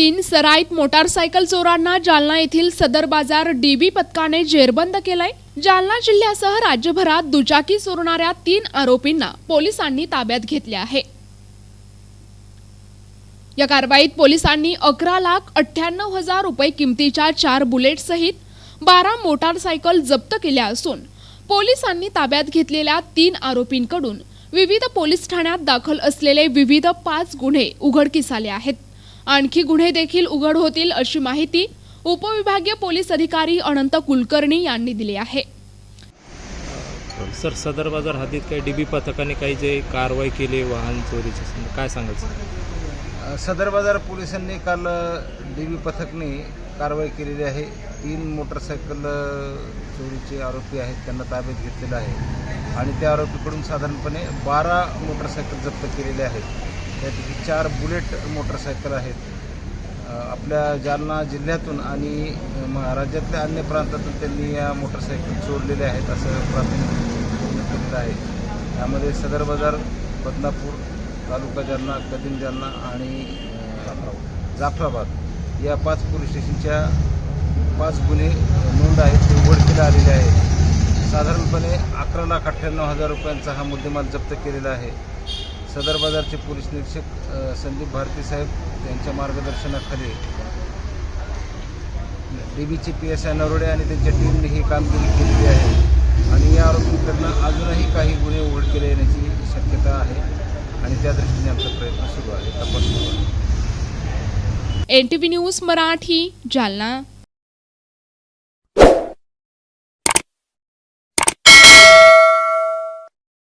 तीन सराईत मोटारसायकल चोरांना जालना येथील सदर बाजार डीबी पथकाने जेरबंद केलाय. जालना जिल्ह्यासह राज्यभरात दुचाकी चोरणाऱ्या तीन आरोपींना पोलिसांनी ताब्यात घेतले आहे. या कारवाईत पोलिसांनी अकरा लाख अठ्ठ्याण्णव हजार रुपये किमतीच्या चार बुलेटसहित बारा मोटारसायकल जप्त केल्या असून पोलिसांनी ताब्यात घेतलेल्या तीन आरोपींकडून विविध पोलीस ठाण्यात दाखल असलेले विविध पाच गुन्हे उघडकीस आले आहेत. आणखी गुन्हे देखील उघड होतील अशी माहिती उपविभागीय पोलीस अधिकारी अनंत कुलकर्णी यांनी दिली आहे. सर सदर बाजार हद्दीत काही डीबी पथकाने काही जे कारवाई केली वाहन चोरीचे संदर्भात काय सांगाल सर? सदर बाजार पोलिसांनी काल डी बी पथकने कारवाई केलेली आहे. तीन मोटरसायकल चोरीचे आरोपी आहेत त्यांना ताब्यात घेतलेलं आहे. आणि त्या आरोपीकडून साधारणपणे बारा मोटरसायकल जप्त केलेले आहेत. त्यापैकी चार बुलेट मोटरसायकल आहेत. आपल्या जालना जिल्ह्यातून आणि म- राज्यातल्या अन्य प्रांतातून त्यांनी या मोटरसायकल चोरलेल्या आहेत असं प्राथमिक केलेलं आहे. त्यामध्ये सदर बाजार बदनापूर तालुका जालना कदीम जालना आणि जाफराबाद या पाच पोलीस स्टेशनच्या पाच गुन्हे नोंद आहेत ते उघडकीला आलेले आहेत. साधारणपणे अकरा लाख अठ्ठ्याण्णव हजार रुपयांचा हा मुद्देमाल जप्त केलेला आहे. सदर बाजारचे पोलीस निरीक्षक संदीप भारती साहेब यांच्या मार्गदर्शनाखाली डी बीचे पी एस आय नरोडे आणि त्यांच्या टीमने ही कामगिरी केलेली आहे. आणि या आरोपींकडनं अजूनही काही गुन्हे उघडकीला येण्याची शक्यता आहे. आणि त्या दृष्टीने आमचा प्रयत्न सुरू आहे. तपास सुरू आहे. N T V news Marathi Jalna.